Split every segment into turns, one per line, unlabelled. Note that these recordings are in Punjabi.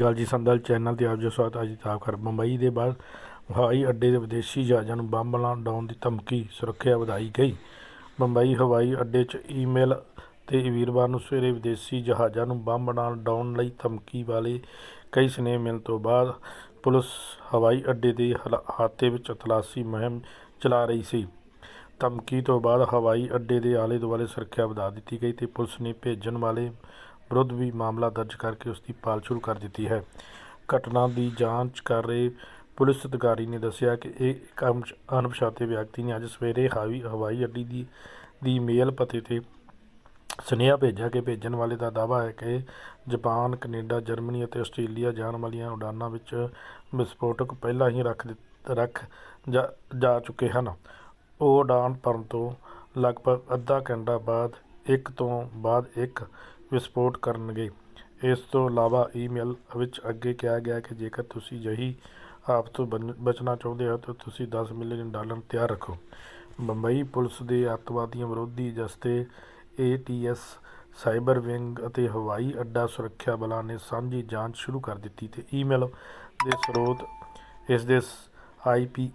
ਗੱਲ ਜੀ ਸੰਦਲ ਚੈਨਲ ਤੇ ਆਪ ਜੀ ਦਾ ਸਵਾਗਤ ਅੱਜ ਤਾਬ ਕਰ ਬੰਬਈ ਦੇ ਬਾਅਦ ਹਵਾਈ ਅੱਡੇ ਦੇ ਵਿਦੇਸ਼ੀ ਜਹਾਜ਼ਾਂ ਨੂੰ ਬੰਬ ਨਾਲ ਡਾਉਣ ਦੀ ਧਮਕੀ, ਸੁਰੱਖਿਆ ਵਧਾਈ ਗਈ। ਮੁੰਬਈ ਹਵਾਈ ਅੱਡੇ 'ਚ ਈਮੇਲ ਤੇ ਵੀਰਵਾਰ ਨੂੰ ਸਵੇਰੇ ਵਿਦੇਸ਼ੀ ਜਹਾਜ਼ਾਂ ਨੂੰ ਬੰਬ ਨਾਲ ਡਾਉਣ ਲਈ ਧਮਕੀ ਵਾਲੇ ਕਈ ਸਨੇਹ ਮਿਲਣ ਤੋਂ ਬਾਅਦ ਪੁਲਿਸ ਹਵਾਈ ਅੱਡੇ ਦੇ ਹਾਤੇ ਵਿੱਚ ਤਲਾਸ਼ੀ ਮੁਹਿੰਮ ਚਲਾ ਰਹੀ ਸੀ। ਧਮਕੀ ਤੋਂ ਬਾਅਦ ਹਵਾਈ ਅੱਡੇ ਦੇ ਆਲੇ ਦੁਆਲੇ ਸੁਰੱਖਿਆ ਵਧਾ ਦਿੱਤੀ ਗਈ ਤੇ ਪੁਲਿਸ ਨੇ ਭੇਜਣ ਵਾਲੇ ਵਿਰੁੱਧ ਵੀ ਮਾਮਲਾ ਦਰਜ ਕਰਕੇ ਉਸ ਦੀ ਭਾਲ ਸ਼ੁਰੂ ਕਰ ਦਿੱਤੀ ਹੈ। ਘਟਨਾ ਦੀ ਜਾਂਚ ਕਰ ਰਹੇ ਪੁਲਿਸ ਅਧਿਕਾਰੀ ਨੇ ਦੱਸਿਆ ਕਿ ਇਹ ਇੱਕ ਅਣਪਛ- ਅਣਪਛਾਤੇ ਵਿਅਕਤੀ ਨੇ ਅੱਜ ਸਵੇਰੇ ਹਾਵੀ, ਹਵਾਈ ਅੱਡੀ ਦੀ ਦੀ ਮੇਲ ਪਤੇ ਤੇ ਸੁਨੇਹਾ ਭੇਜਿਆ ਕਿ ਭੇਜਣ ਵਾਲੇ ਦਾ ਦਾਅਵਾ ਹੈ ਕਿ ਜਾਪਾਨ, ਕੈਨੇਡਾ, ਜਰਮਨੀ ਅਤੇ ਆਸਟ੍ਰੇਲੀਆ ਜਾਣ ਵਾਲੀਆਂ ਉਡਾਨਾਂ ਵਿੱਚ ਵਿਸਫੋਟਕ ਪਹਿਲਾਂ ਹੀ ਰੱਖ ਦਿੱਤ- ਰੱਖ ਜਾ ਜਾ ਚੁੱਕੇ ਹਨ। ਉਹ ਉਡਾਨ ਭਰਨ ਤੋਂ ਲਗਭਗ ਅੱਧਾ ਘੰਟਾ ਬਾਅਦ, ਇੱਕ ਤੋਂ ਬਾਅਦ ਇੱਕ ਵਿਸਫੋਟ ਕਰਨਗੇ। ਇਸ ਤੋਂ ਇਲਾਵਾ ਈਮੇਲ ਵਿੱਚ ਅੱਗੇ ਕਿਹਾ ਗਿਆ ਕਿ ਜੇਕਰ ਤੁਸੀਂ ਅਜਿਹੀ ਆਪ ਤੋਂ ਬਨ- ਬਚਣਾ ਚਾਹੁੰਦੇ ਹੋ, ਤਾਂ ਤੁਸੀਂ 10 ਮਿਲੀਅਨ ਡਾਲਰ ਤਿਆਰ ਰੱਖੋ। ਬੰਬਈ ਪੁਲਿਸ ਦੇ ਅੱਤਵਾਦੀਆਂ ਵਿਰੋਧੀ ਦਸਤੇ ਏਟੀਐਸ ਸਾਈਬਰ ਵਿੰਗ ਅਤੇ ਹਵਾਈ ਅੱਡਾ ਸੁਰੱਖਿਆ ਬਲਾਂ ਨੇ ਸਾਂਝੀ ਜਾਂਚ ਸ਼ੁਰੂ ਕਰ ਦਿੱਤੀ ਤੇ ਈਮੇਲ ਦੇ ਸਰੋਤ, ਇਸ ਦੇ ਆਈਪੀ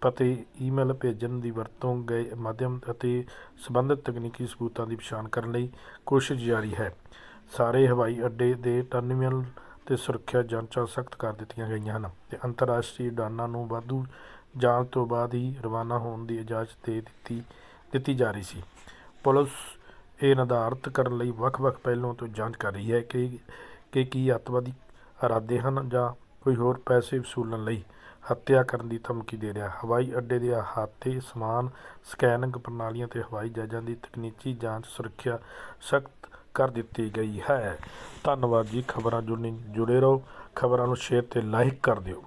ਪਤੇ ਈਮੇਲ ਭੇਜਣ ਦੀ ਵਰਤੋਂ ਗਏ ਮਾਧਿਅਮ ਅਤੇ ਸੰਬੰਧਿਤ ਤਕਨੀਕੀ ਸਬੂਤਾਂ ਦੀ ਪਛਾਣ ਕਰਨ ਲਈ ਕੋਸ਼ਿਸ਼ ਜਾਰੀ ਹੈ। ਸਾਰੇ ਹਵਾਈ ਅੱਡੇ ਦੇ ਟਰਮੀਨਲ ਤੇ ਸੁਰੱਖਿਆ ਜਾਂਚਾਂ ਸਖਤ ਕਰ ਦਿੱਤੀਆਂ ਗਈਆਂ ਹਨ ਤੇ ਅੰਤਰਰਾਸ਼ਟਰੀ ਉਡਾਨਾਂ ਨੂੰ ਵਾਧੂ ਜਾਂਚ ਤੋਂ ਬਾਅਦ ਹੀ ਰਵਾਨਾ ਹੋਣ ਦੀ ਇਜਾਜ਼ਤ ਦੇ ਦਿੱਤੀ ਦਿੱਤੀ ਜਾ ਰਹੀ ਸੀ। ਪੁਲਿਸ ਇਹ ਨਿਰਧਾਰਤ ਕਰਨ ਲਈ ਵੱਖ-ਵੱਖ ਪਹਿਲੂਆਂ ਤੋਂ ਜਾਂਚ ਕਰ ਰਹੀ ਹੈ ਕਿ ਕਿ ਕੀ ਅੱਤਵਾਦੀ ਇਰਾਦੇ ਹਨ ਜਾਂ ਕੋਈ ਹੋਰ ਪੈਸੇ ਵਸੂਲਣ ਲਈ ਹੱਤਿਆ ਕਰਨ ਦੀ ਧਮਕੀ ਦੇ ਰਿਹਾ। ਹਵਾਈ ਅੱਡੇ ਦੇ ਅਹਾਤੇ ਸਮਾਨ ਸਕੈਨਿੰਗ ਪ੍ਰਣਾਲੀਆਂ ਅਤੇ ਹਵਾਈ ਜਹਾਜ਼ਾਂ ਦੀ ਤਕਨੀਕੀ ਜਾਂਚ ਸੁਰੱਖਿਆ ਸਖਤ ਕਰ ਦਿੱਤੀ ਗਈ ਹੈ। ਧੰਨਵਾਦ ਜੀ। ਖਬਰਾਂ ਜੁੜਨੀ ਜੁੜੇ ਰਹੋ। ਖਬਰਾਂ ਨੂੰ ਸ਼ੇਅਰ ਅਤੇ ਲਾਈਕ ਕਰ ਦਿਓ।